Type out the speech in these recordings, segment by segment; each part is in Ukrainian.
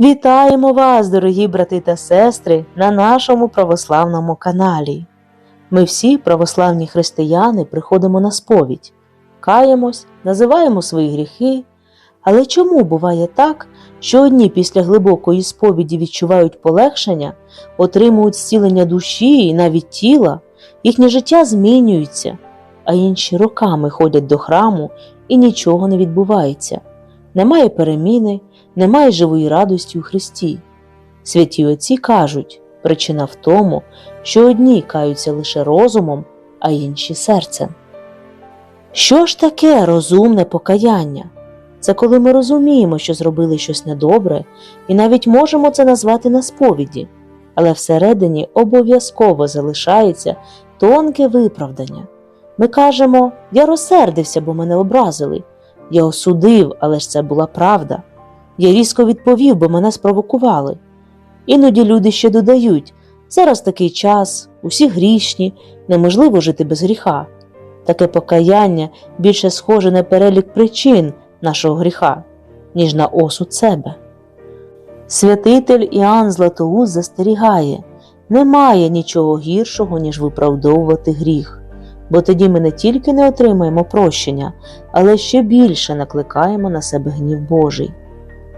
Вітаємо вас, дорогі брати та сестри, на нашому православному каналі. Ми всі, православні християни, приходимо на сповідь, каємось, називаємо свої гріхи. Але чому буває так, що одні після глибокої сповіді відчувають полегшення, отримують зцілення душі і навіть тіла, їхнє життя змінюється, а інші роками ходять до храму і нічого не відбувається. Немає переміни, немає живої радості у Христі. Святі отці кажуть, причина в тому, що одні каються лише розумом, а інші серцем. Що ж таке розумне покаяння? Це коли ми розуміємо, що зробили щось недобре, і навіть можемо це назвати на сповіді, але всередині обов'язково залишається тонке виправдання. Ми кажемо, я розсердився, бо мене образили, я осудив, але ж це була правда. Я різко відповів, бо мене спровокували. Іноді люди ще додають зараз такий час, усі грішні, неможливо жити без гріха. Таке покаяння більше схоже на перелік причин нашого гріха, ніж на осуд себе. Святитель Іоанн Златоуст застерігає немає нічого гіршого, ніж виправдовувати гріх, бо тоді ми не тільки не отримаємо прощення, але ще більше накликаємо на себе гнів Божий.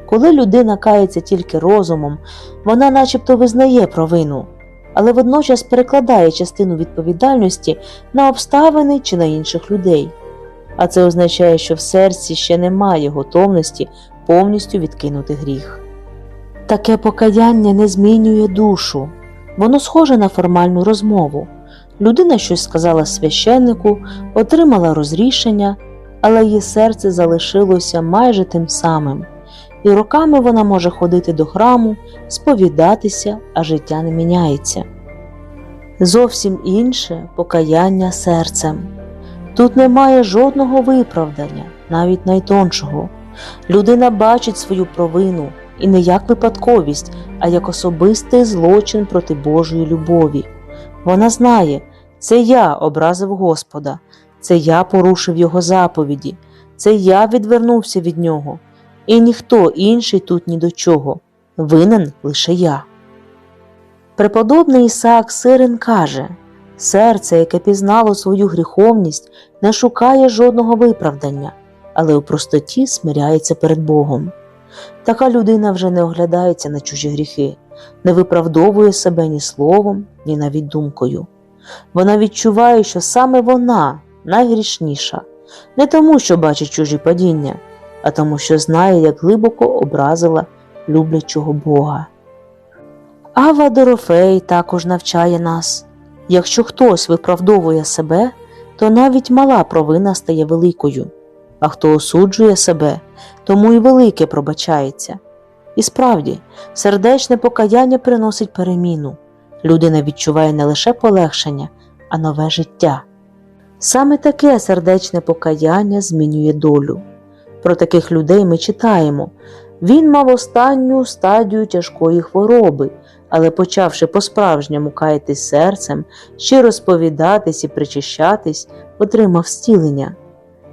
Коли людина кається тільки розумом, вона начебто визнає провину, але водночас перекладає частину відповідальності на обставини чи на інших людей. А це означає, що в серці ще немає готовності повністю відкинути гріх. Таке покаяння не змінює душу, воно схоже на формальну розмову. Людина щось сказала священнику, отримала розрішення, але її серце залишилося майже тим самим і роками вона може ходити до храму, сповідатися, а життя не міняється. Зовсім інше покаяння серцем. Тут немає жодного виправдання, навіть найтоншого. Людина бачить свою провину і не як випадковість, а як особистий злочин проти Божої любові. Вона знає, це я образив Господа, це я порушив Його заповіді, це я відвернувся від нього і ніхто інший тут ні до чого, винен лише я. Преподобний Ісаак Сирин каже серце, яке пізнало свою гріховність, не шукає жодного виправдання, але у простоті смиряється перед Богом. Така людина вже не оглядається на чужі гріхи, не виправдовує себе ні словом, ні навіть думкою. Вона відчуває, що саме вона найгрішніша, не тому, що бачить чужі падіння а тому, що знає, як глибоко образила люблячого Бога. Ава Дорофей також навчає нас якщо хтось виправдовує себе, то навіть мала провина стає великою, а хто осуджує себе, тому й велике пробачається. І справді, сердечне покаяння приносить переміну. Людина відчуває не лише полегшення, а нове життя. Саме таке сердечне покаяння змінює долю. Про таких людей ми читаємо. Він мав останню стадію тяжкої хвороби, але, почавши по-справжньому каятись серцем, щиро сповідатись і причищатись, отримав зцілення.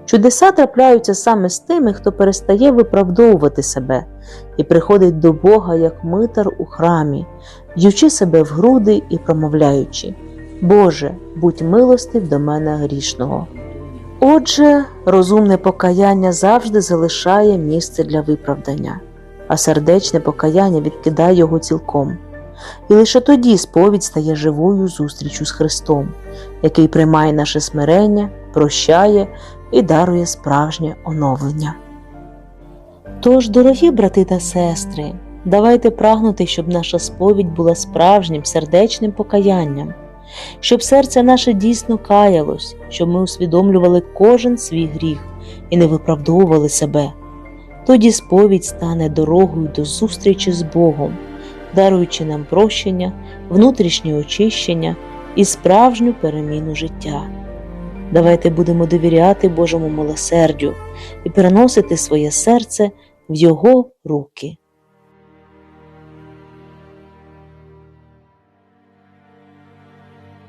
Чудеса трапляються саме з тими, хто перестає виправдовувати себе і приходить до Бога як митар у храмі, б'ючи себе в груди і промовляючи Боже, будь милостив до мене грішного. Отже, розумне покаяння завжди залишає місце для виправдання, а сердечне покаяння відкидає його цілком. І лише тоді сповідь стає живою зустрічю з Христом, який приймає наше смирення, прощає і дарує справжнє оновлення. Тож, дорогі брати та сестри, давайте прагнути, щоб наша сповідь була справжнім сердечним покаянням щоб серце наше дійсно каялось, щоб ми усвідомлювали кожен свій гріх і не виправдовували себе. Тоді сповідь стане дорогою до зустрічі з Богом, даруючи нам прощення, внутрішнє очищення і справжню переміну життя. Давайте будемо довіряти Божому милосердю і переносити своє серце в Його руки.